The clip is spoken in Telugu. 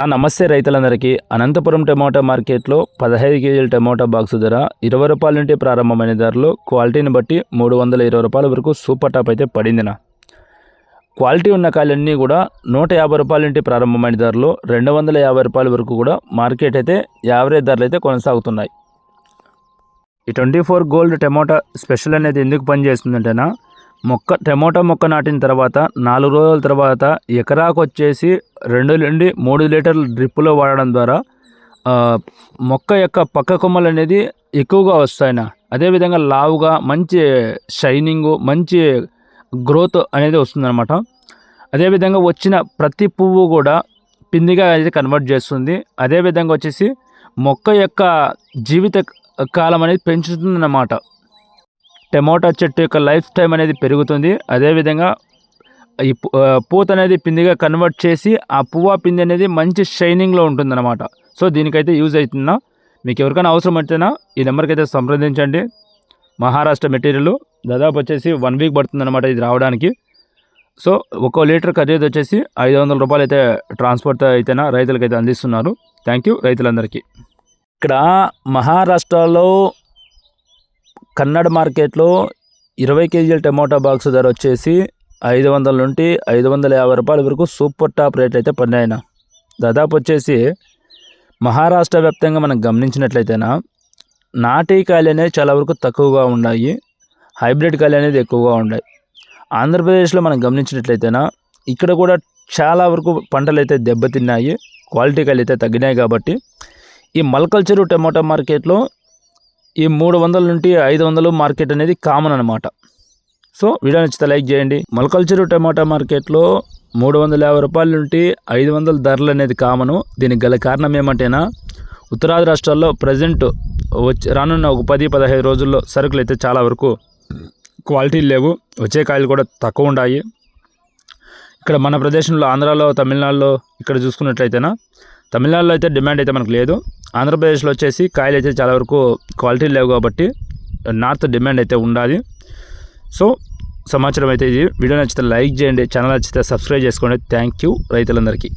ఆ నమస్తే రైతులందరికీ అనంతపురం టమోటా మార్కెట్లో పదహైదు కేజీల టమోటా బాక్స్ ధర ఇరవై రూపాయల నుండి ప్రారంభమైన ధరలు క్వాలిటీని బట్టి మూడు వందల ఇరవై రూపాయల వరకు సూపర్ టాప్ అయితే పడిందినా. క్వాలిటీ ఉన్న కాయలన్నీ కూడా నూట యాభై రూపాయల నుండి ప్రారంభమైన ధరలు రెండు వందల యాభై రూపాయల వరకు కూడా మార్కెట్ అయితే యావరేజ్ ధరలు అయితే కొనసాగుతున్నాయి. ఈ twenty four gold tomato special అనేది ఎందుకు పనిచేస్తుందంటేనా మొక్క టమోటా మొక్క నాటిన తర్వాత నాలుగు రోజుల తర్వాత ఎకరాకు వచ్చేసి రెండు నుండి మూడు లీటర్ల డ్రిప్పులో వాడడం ద్వారా మొక్క యొక్క పక్క కొమ్మలు అనేది ఎక్కువగా వస్తాయన అదేవిధంగా లావుగా మంచి షైనింగు మంచి గ్రోత్ అనేది వస్తుందన్నమాట. అదేవిధంగా వచ్చిన ప్రతి పువ్వు కూడా పిందిగా అనేది కన్వర్ట్ చేస్తుంది. అదేవిధంగా వచ్చేసి మొక్క యొక్క జీవిత కాలం అనేది పెంచుతుందన్నమాట. టమోటా చెట్టు యొక్క లైఫ్ టైం అనేది పెరుగుతుంది. అదేవిధంగా ఈ పూత అనేది పిందిగా కన్వర్ట్ చేసి ఆ పువ్వు పిండి అనేది మంచి షైనింగ్లో ఉంటుందన్నమాట. సో దీనికైతే యూజ్ అవుతుందా? మీకు ఎవరికైనా అవసరం అయితేనా? ఈ నెంబర్కి అయితే సంప్రదించండి. మహారాష్ట్ర మెటీరియల్ దాదాపు వచ్చేసి వన్ వీక్ పడుతుందన్నమాట ఇది రావడానికి. సో ఒక్కో లీటర్ ఖరీదు వచ్చేసి ఐదు వందల రూపాయలు అయితే ట్రాన్స్పోర్ట్ అయితేనా రైతులకైతే అందిస్తున్నారు. థ్యాంక్ యూ రైతులందరికీ. ఇక్కడ మహారాష్ట్రలో కన్నడ మార్కెట్లో ఇరవై కేజీల టమోటా బాక్స్ ధర వచ్చేసి ఐదు వందల నుండి ఐదు వందల యాభై రూపాయల వరకు సూపర్ టాప్ రేట్ అయితే పడినాయన. దాదాపు వచ్చేసి మహారాష్ట్ర వ్యాప్తంగా మనం గమనించినట్లయితేనా నాటి కాయలు అనేది చాలా వరకు తక్కువగా ఉన్నాయి హైబ్రిడ్ కాయలు అనేది ఎక్కువగా ఉన్నాయి. ఆంధ్రప్రదేశ్లో మనం గమనించినట్లయితేనా ఇక్కడ కూడా చాలా వరకు పంటలు అయితే దెబ్బతిన్నాయి క్వాలిటీ కాయలు అయితే తగ్గినాయి కాబట్టి ఈ మల్కల్చరు టమోటా మార్కెట్లో ఈ మూడు వందల నుండి ఐదు వందలు మార్కెట్ అనేది కామన్ అనమాట సో వీడియో నచ్చితే లైక్ చేయండి. మల్కల్చరు టమాటా మార్కెట్లో మూడు వందల యాభై రూపాయల నుండి ఐదు వందల ధరలు అనేది కామను. దీనికి గల కారణం ఏమంటేనా ఉత్తరాది రాష్ట్రాల్లో ప్రజెంట్ వచ్చి రానున్న ఒక పది పదహైదు రోజుల్లో సరుకులు అయితే చాలా వరకు క్వాలిటీ లేవు. వచ్చే కాయలు కూడా తక్కువ ఉన్నాయి ఇక్కడ మన ప్రదేశంలో ఆంధ్రాలో తమిళనాడులో ఇక్కడ చూసుకున్నట్లయితేనా తమిళనాడులో అయితే డిమాండ్ అయితే మనకు లేదు. ఆంధ్రప్రదేశ్లో వచ్చేసి కాయలు అయితే చాలా వరకు క్వాలిటీ లేవు కాబట్టి నార్త్ డిమాండ్ అయితే ఉండాలి. సో సమాచారం అయితే ఇది. వీడియో నచ్చితే లైక్ చేయండి ఛానల్ నచ్చితే సబ్స్క్రైబ్ చేసుకోండి. థ్యాంక్ యూ రైతులందరికీ.